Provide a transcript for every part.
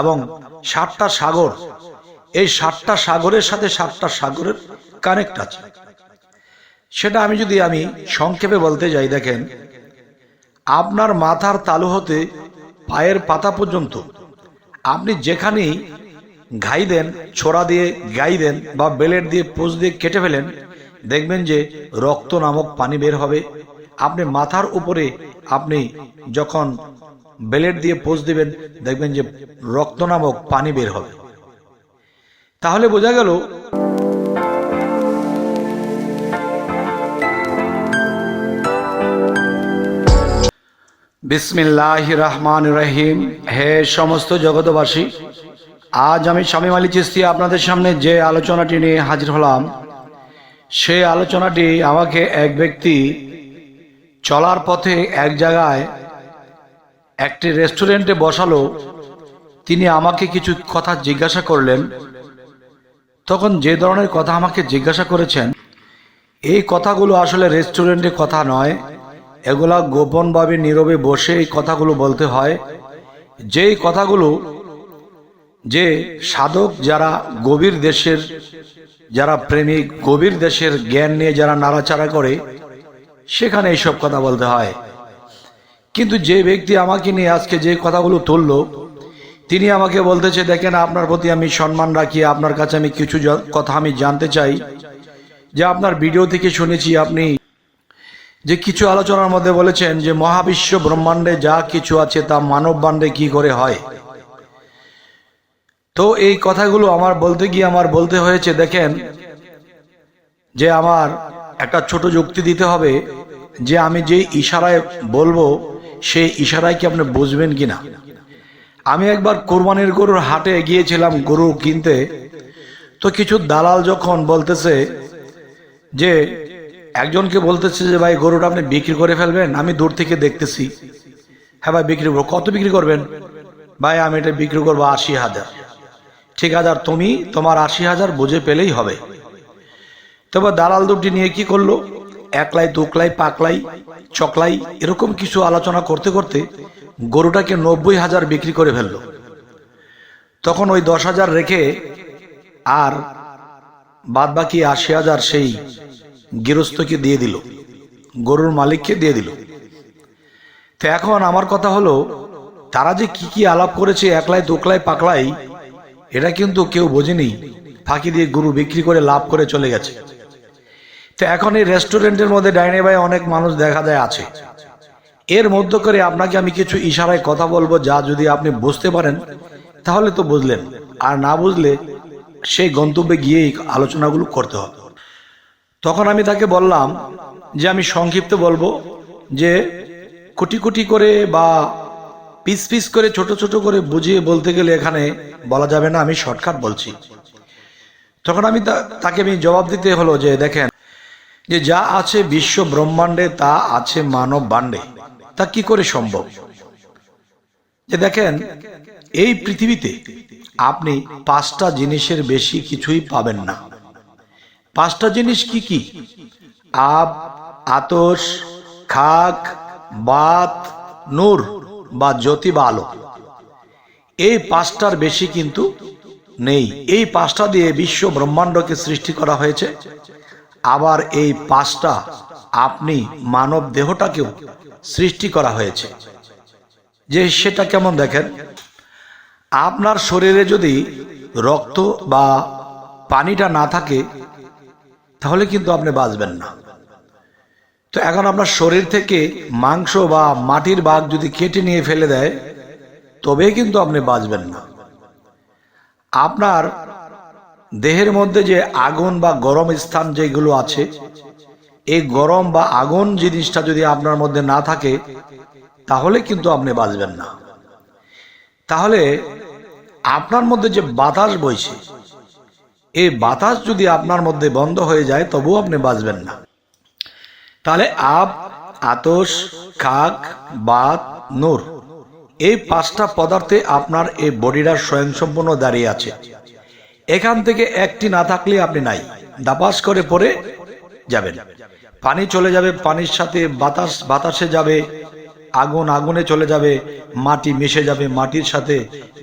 এবং সাতটা সাগর। এই সাতটা সাগরের সাথে সাতটা সাগরের কানেক্ট আছে। সেটা আমি যদি আমি সংক্ষেপে বলতে যাই, দেখেন, আপনার মাথার তালু হতে পায়ের পাতা পর্যন্ত আপনি যেখানেই ঘাই দেন, ছোড়া দিয়ে গাই দেন বা বেলেট দিয়ে পোষ দিয়ে কেটে ফেলেন, দেখবেন যে রক্ত নামক পানি বের হবে। আপনি মাথার উপরে আপনি যখন বেলেট দিয়ে পোষ দিবেন, দেখবেন যে রক্ত নামক পানি বের হবে। তাহলে বোঝা গেল বিসমিল্লাহ রহমান রহিম। হে সমস্ত জগতবাসী আজ আমি স্বামী আলী চিস্তি আপনাদের সামনে যে আলোচনাটি নিয়ে হাজির হলাম সেই আলোচনাটি আমাকে এক ব্যক্তি চলার পথে এক জায়গায় একটি রেস্টুরেন্টে বসালো, তিনি আমাকে কিছু কথা জিজ্ঞাসা করলেন। তখন যে ধরনের কথা আমাকে জিজ্ঞাসা করেছেন, এই কথাগুলো আসলে রেস্টুরেন্টে কথা নয়, এগুলা গোপনভাবে নীরবে বসে এই কথাগুলো বলতে হয়। যেই কথাগুলো যে সাধক যারা গভীর দেশের, যারা প্রেমিক গভীর দেশের জ্ঞান নিয়ে যারা নাড়াচাড়া করে, সেখানে এইসব কথা বলতে হয়। কিন্তু যে ব্যক্তি আমাকে নিয়ে আজকে যে কথাগুলো তুলল, তিনি আমাকে বলতেছে, দেখেন, আপনার প্রতি আমি সম্মান রাখি, আপনার কাছে আমি কিছু কথা আমি জানতে চাই। যে আপনার ভিডিও থেকে শুনেছি আপনি যে কিছু আলোচনার মধ্যে বলেছেন যে, মহাবিশ্ব ব্রহ্মাণ্ডে যা কিছু আছে তা মানব বাণ্ডে কি করে হয়? তো এই কথাগুলো আমার বলতে গিয়ে আমার বলতে হয়েছে, দেখেন, যে আমার একটা ছোট যুক্তি দিতে হবে, যে আমি যে ইশারায় বলব সেই ইশারায় কি আপনি বুঝবেন কি না আমি একবার কোরবানির গরুর হাটে গিয়েছিলাম গরু কিনতে। তো কিছু দালাল যখন বলতেছে যে, একজনকে বলতেছে যে, ভাই, গরুটা আপনি বিক্রি করে ফেলবেন, আমি দূর থেকে দেখতেছি। হ্যাঁ ভাই, বিক্রি করব। কত বিক্রি করবেন? ভাই, আমি এটা বিক্রি করব আশি হাজার। ঠিক হাজার তুমি তোমার আশি হাজার বুঝে পেলেই হবে। তবে দালাল দুটি নিয়ে কি করল? একলাই, দুকলাই, পাকলাই, চকলাই এরকম কিছু আলোচনা করতে করতে গরুটাকে নব্বই হাজার বিক্রি করে ফেলল। তখন ওই দশ হাজার রেখে আর বাদ বাকি আশি হাজার সেই গৃহস্থকে দিয়ে দিল, গরুর মালিককে দিয়ে দিল। তো এখন আমার কথা হলো, তারা যে কি কি আলাপ করেছে একলাই, দোকলাই, পাকলাই, এটা কিন্তু কেউ বোঝেনি। ফাঁকি দিয়ে গরু বিক্রি করে লাভ করে চলে গেছে। তো এখন এই রেস্টুরেন্টের মধ্যে ডাইনে বাই অনেক মানুষ দেখা যায় আছে। এর মধ্য করে আপনাকে আমি কিছু ইশারায় কথা বলব যা যদি আপনি বুঝতে পারেন, তাহলে তো বুঝলেন। আর না বুঝলে সেই গন্তব্যে গিয়েই আলোচনাগুলো করতে হবে। তখন আমি তাকে বললাম যে, আমি সংক্ষিপ্ত বলব যে, কোটি কোটি করে বা পিস পিস করে ছোট ছোট করে বুঝিয়ে বলতে গেলে এখানে বলা যাবে না, আমি শর্টকাট বলছি। তখন আমি তাকে আমি জবাব দিতে হলো যে, দেখেন যে যা আছে বিশ্ব ব্রহ্মাণ্ডে, তা আছে মানব বাণ্ডে। তা কি করে সম্ভব? যে দেখেন, এই পৃথিবীতে আপনি পাঁচটা জিনিসের বেশি কিছুই পাবেন না। পাঁচটা জিনিস কি কি? আব, আতস, খাক, বাত, নূর বা জ্যোতি বা আলো এই পাঁচটার বেশি কিন্তু নেই। এই পাঁচটা দিয়ে বিশ্ব ব্রহ্মাণ্ডকে সৃষ্টি করা হয়েছে। আবার এই পাঁচটা আপনি মানব দেহটাকেও সৃষ্টি করা হয়েছে। যে সেটা কেমন দেখেন? আপনার শরীরে যদি রক্ত বা পানিটা না থাকে, তাহলে কিন্তু আপনি বাঁচবেন না। তো এখন আপনার শরীর থেকে মাংস বা মাটির বাঘ যদি কেটে নিয়ে ফেলে দেয় তবে কিন্তু আপনি বাঁচবেন না। আপনার দেহের মধ্যে যে আগুন বা গরম স্থান যেগুলো আছে, এই গরম বা আগুন জিনিসটা যদি আপনার মধ্যে না থাকে, তাহলে কিন্তু আপনি বাঁচবেন না। তাহলে আপনার মধ্যে যে বাতাস বইছে, এই বাতাস যদি আপনার মধ্যে বন্ধ হয়ে যায়, তবুও আপনি বাঁচবেন না। তাহলে আপ আতস, খাক, বাত, নূর, এই পাঁচটা পদার্থে আপনার এই বডিটা স্বয়ংসম্পূর্ণ দাঁড়িয়ে আছে। এখান থেকে একটি না থাকলে আপনি নাই। দাপাস করে পরে যাবেন। পানি চলে যাবে, পানির সাথে বাতাস, বাতাসে যাবে, আগুন আগুনে চলে যাবে, মাটি মিশে যাবে, মাটির সাথে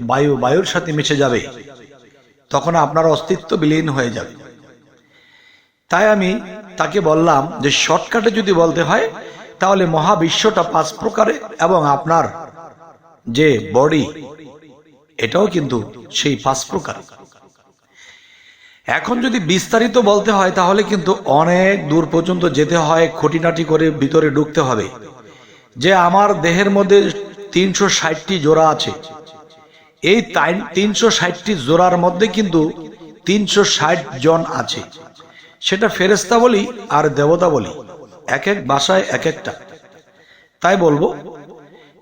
বায়ু, বায়ুর সাথে মিশে যাবে। তখন আপনার অস্তিত্ব বিলীন হয়ে যাবে। তাই আমি তাকে বললাম যে শর্টকাটে যদি বলতে হয়, তাহলে মহাবিশ্বটা পাঁচ প্রকারে এবং আপনার যে বডি, এটাও কিন্তু সেই পাঁচ প্রকার। এখন যদি বিস্তারিত বলতে হয়, তাহলে কিন্তু অনেক দূর পর্যন্ত যেতে হয়, খুঁটিনাটি করে ভিতরে ঢুকতে হবে। যে আমার দেহের মধ্যে তিনশো ষাটটি জোড়া আছে। এই তিনশো ষাটটি জোড়ার মধ্যে কিন্তু তিনশো ষাট জন আছে। সেটা ফেরেস্তা বলি আর দেবতা বলি। এক এক বাসায় এক একটা। তাই বলব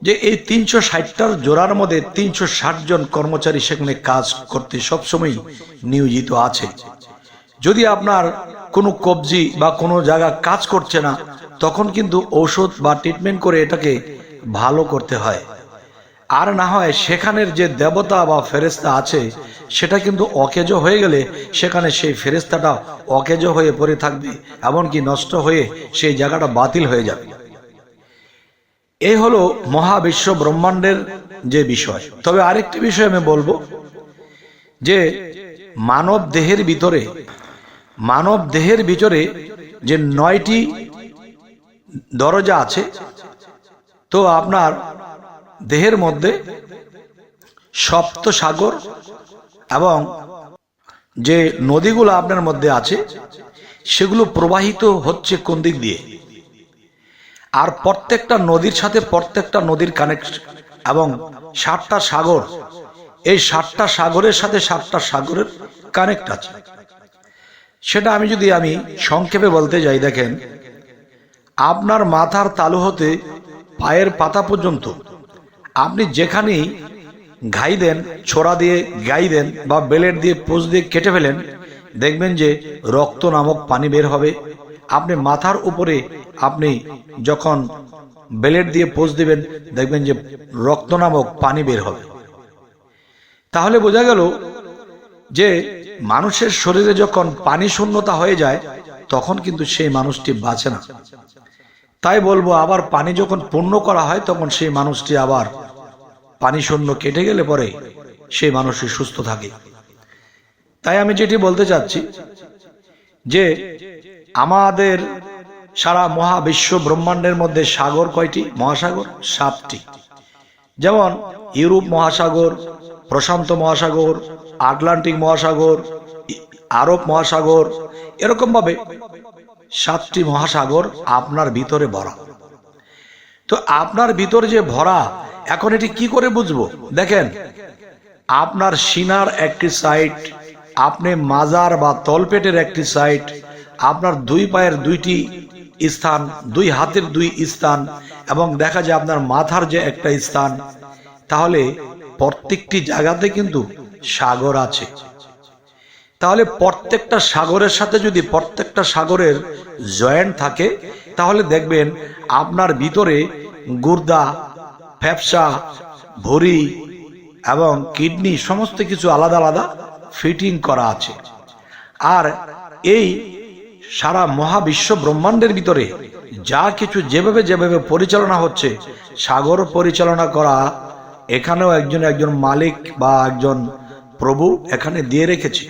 যে এই তিনশো ষাটটার জোড়ার মধ্যে তিনশো ষাট জন কর্মচারী সেখানে কাজ করতে সবসময় নিয়োজিত আছে। যদি আপনার কোনো কবজি বা কোনো জায়গা কাজ করছে না, তখন কিন্তু ঔষধ বা ট্রিটমেন্ট করে এটাকে ভালো করতে হয়। আর না হয় সেখানের যে দেবতা বা ফেরেস্তা আছে, সেটা কিন্তু অকেজ হয়ে গেলে সেখানে সেই ফেরেস্তাটা অকেজ হয়ে পড়ে থাকবে, এমনকি নষ্ট হয়ে সেই জায়গাটা বাতিল হয়ে যাবে। এই হলো মহাবিশ্ব ব্রহ্মাণ্ডের যে বিষয়। তবে আরেকটি বিষয় আমি বলব, যে মানব দেহের ভিতরে, মানব দেহের ভিতরে যে নয়টি দরজা আছে, তো আপনার দেহের মধ্যে সপ্ত সাগর এবং যে নদীগুলো আপনার মধ্যে আছে, সেগুলো প্রবাহিত হচ্ছে কোন দিক দিয়ে? আর প্রত্যেকটা নদীর সাথে প্রত্যেকটা নদীর কানেক্ট এবং সাতটা সাগর। এই সাতটা সাগরের সাথে সাতটা সাগরের কানেক্ট আছে। সেটা আমি যদি আমি সংক্ষেপে বলতে যাই, দেখেন, আপনার মাথার তালু হতে পায়ের পাতা পর্যন্ত আপনি যেখানেই ঘাই দেন, ছোড়া দিয়ে গাই দেন বা বেলেট দিয়ে পোজ দিয়ে কেটে ফেলেন, দেখবেন যে রক্ত নামক পানি বের হবে। আপনি মাথার উপরে আপনি যখন বেলেট দিয়ে পোজ দিবেন, দেখবেন যে রক্ত নামক পানি বের হবে। তাহলে বোঝা গেল যে মানুষের শরীরে যখন পানি শূন্যতা হয়ে যায়, তখন কিন্তু সেই মানুষটি বাঁচে না। তাই বলব, আবার পানি যখন পূর্ণ করা হয়, তখন সেই মানুষটি আবার পানি শূন্য কেটে গেলে পরে সেই মানুষটি সুস্থ থাকে। তাই আমি যেটি বলতে চাচ্ছি যে আমাদের সারা মহাবিশ্ব ব্রহ্মাণ্ডের মধ্যে সাগর কয়টি? মহাসাগর? সাতটি। যেমন ইউরোপ মহাসাগর, প্রশান্ত মহাসাগর, আটলান্টিক মহাসাগর, আরব মহাসাগর এরকম ভাবে সাতটি মহাসাগর আপনার ভিতরে ভরা। তো আপনার ভিতরে যে ভরা, এখন এটি কি করে বুঝব? দেখেন, আপনার সিনার একটি সাইড আপনি মাজার বা তলপেটের একটি সাইড আপনার দুই পায়ের দুইটি স্থান, দুই হাতের দুই স্থান এবং দেখা যায় আপনার মাথার যে একটা স্থান, তাহলে প্রত্যেকটি জায়গাতে কিন্তু সাগর আছে। তাহলে প্রত্যেকটা সাগরের সাথে যদি প্রত্যেকটা সাগরের জয়েন্ট থাকে, তাহলে দেখবেন আপনার ভিতরে গুর্দা, ফ্যাপসা ভরি এবং কিডনি সমস্ত কিছু আলাদা আলাদা ফিটিং করা আছে। আর এই সারা মহাবিশ্ব ব্রহ্মাণ্ডের ভিতরে যা কিছু যেভাবে যেভাবে পরিচালনা হচ্ছে, সাগর পরিচালনা করা, এখানেও একজন একজন মালিক বা একজন প্রভু এখানে দিয়ে রেখেছে।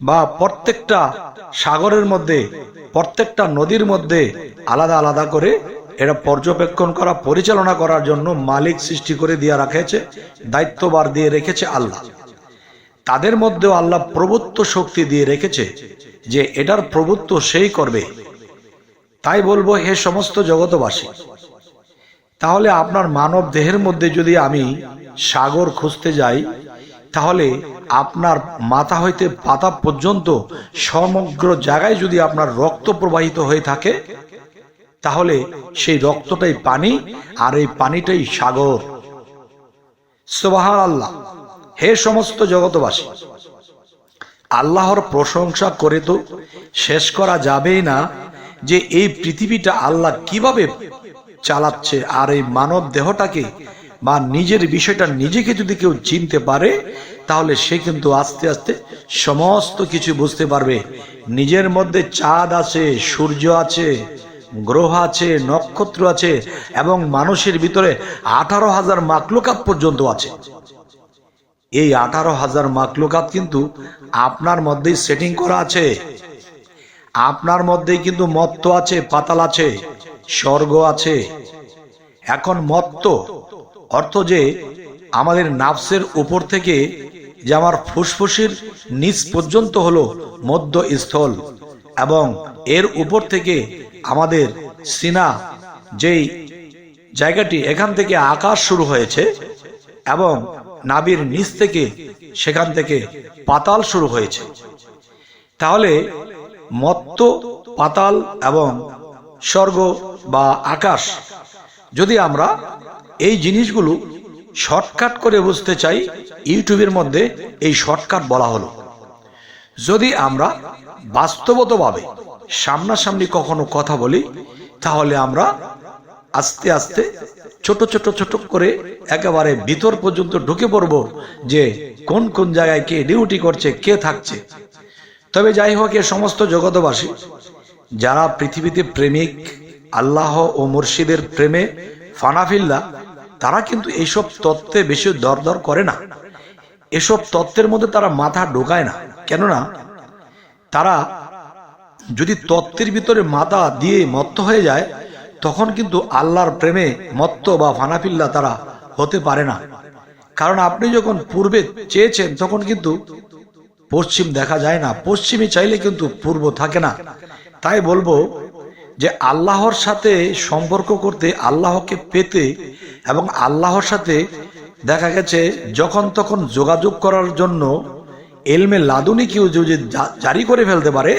বা প্রত্যেকটা সাগরের মধ্যে, প্রত্যেকটা নদীর মধ্যে আলাদা আলাদা করে এটা পর্যবেক্ষণ করা, পরিচালনা করার জন্য মালিক সৃষ্টি করে দিয়ে রাখেছে দায়িত্ববার দিয়ে রেখেছে আল্লাহ। তাদের মধ্যেও আল্লাহ প্রভুত্ব শক্তি দিয়ে রেখেছে যে এটার প্রভুত্ব সেই করবে। তাই বলব, হে সমস্ত জগতবাসী তাহলে আপনার মানব দেহের মধ্যে যদি আমি সাগর খুঁজতে যাই, তাহলে আপনার মাথা হইতে পাতা পর্যন্ত সমগ্র জায়গায় যদি আপনার রক্ত প্রবাহিত হয়ে থাকে, তাহলে সেই রক্তটাই পানি আর এই পানিটাই সাগর। সোবাহান আল্লাহ হে সমস্ত জগতবাসী আল্লাহর প্রশংসা করে তো শেষ করা যাবেই না যে এই পৃথিবীটা আল্লাহ কীভাবে চালাচ্ছে আর এই মানব দেহটাকে বা নিজের বিষয়টা নিজেকে যদি কেউ চিনতে পারে, তাহলে সে কিন্তু আস্তে আস্তে সমস্ত কিছু বুঝতে পারবে। নিজের মধ্যে চাঁদ আছে, সূর্য আছে, গ্রহ আছে, নক্ষত্র আছে এবং মানুষের ভিতরে আঠারো হাজার মাকলুকাত পর্যন্ত আছে। এই আঠারো হাজার মাকলুকাত কিন্তু আপনার মধ্যেই সেটিং করা আছে। আপনার মধ্যেই কিন্তু মত্ত আছে, পাতাল আছে, স্বর্গ আছে। এখন মত্ত অর্থ যে আমাদের নাফসের উপর থেকে যে আমার ফুসফুসির নিচ পর্যন্ত হলো মধ্য স্থল এবং এর উপর থেকে আমাদের সিনা যেই জায়গাটি এখান থেকে আকাশ শুরু হয়েছে এবং নাবির নিচ থেকে সেখান থেকে পাতাল শুরু হয়েছে। তাহলে মত্ত, পাতাল এবং স্বর্গ বা আকাশ, যদি আমরা এই জিনিসগুলো শর্টকাট করে বুঝতে চাই, ইউটিউবের মধ্যে এই শর্টকাট বলা হলো। যদি আমরা বাস্তবতভাবে সামনাসামনি কখনো কথা বলি, তাহলে আমরা আস্তে আস্তে ছোট ছোট ছোট করে একেবারে ভিতর পর্যন্ত ঢুকে পড়ব যে কোন কোন জায়গায় কে ডিউটি করছে, কে থাকছে। তবে যাই হোক, এ সমস্ত জগতবাসী যারা পৃথিবীতে প্রেমিক, আল্লাহ ও মুর্শিদের প্রেমে ফানাফিল্লা তারা কিন্তু এইসব তত্ত্বে বেশি দরদর করে না। এসব তত্ত্বের মধ্যে তারা মাথা ঢোকায় না। কেননা, তারা যদি তত্ত্বের ভিতরে মাথা দিয়ে মত্ত হয়ে যায় তখন কিন্তু আল্লাহর প্রেমে মত্ত বা ফানাফিল্লা তারা হতে পারে না। কারণ আপনি যখন পূর্বে চেয়েছেন, তখন কিন্তু পশ্চিম দেখা যায় না। পশ্চিমে চাইলে কিন্তু পূর্ব থাকে না। তাই বলব যে আল্লাহর সাথে সম্পর্ক করতে আল্লাহকে পেতে এবং আল্লাহর সাথে দেখা গেছে যখন তখন যোগাযোগ করার জন্য এলমে লাদুনি কেউ যদি জারি করে ফেলতে পারে,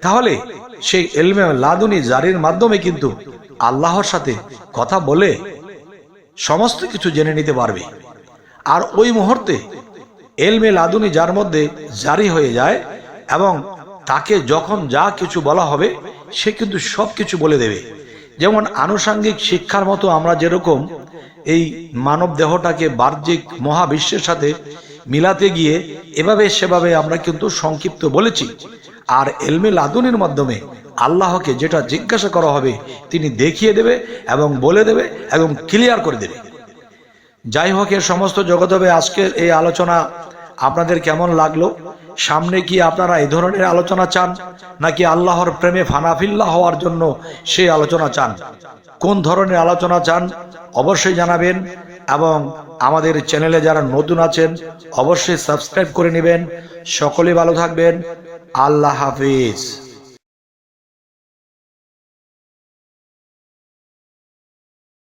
তাহলে সেই এলমে লাদুনি জারির মাধ্যমে কিন্তু আল্লাহর সাথে কথা বলে সমস্ত কিছু জেনে নিতে পারবে। আর ওই মুহূর্তে এলমে লাদুনি যার মধ্যে জারি হয়ে যায় এবং তাকে যখন যা কিছু বলা হবে, সে কিন্তু সব কিছু বলে দেবে। যেমন আনুষাঙ্গিক শিক্ষার মতো আমরা যেরকম এই মানব দেহটাকে বাহ্যিক মহাবিশ্বের সাথে মিলাতে গিয়ে এভাবে সেভাবে আমরা কিন্তু সংক্ষিপ্ত বলেছি। আর এলমে লাদুনির মাধ্যমে আল্লাহকে যেটা জিজ্ঞাসা করা হবে, তিনি দেখিয়ে দেবে এবং বলে দেবে এবং ক্লিয়ার করে দেবে। যাই হোক এর সমস্ত জগতবে হবে আজকের এই আলোচনা আপনাদের কেমন লাগল? সামনে কি আপনারা এই ধরনের আলোচনা চান? নাকি আল্লাহর প্রেমে ফানাফিল্লা হওয়ার জন্য সেই আলোচনা চান? কোন ধরনের আলোচনা চান? অবশ্যই জানাবেন এবং আমাদের চ্যানেলে যারা নতুন আছেন, অবশ্যই সাবস্ক্রাইব করে নেবেন। সকলে ভালো থাকবেন। আল্লাহ হাফিজ।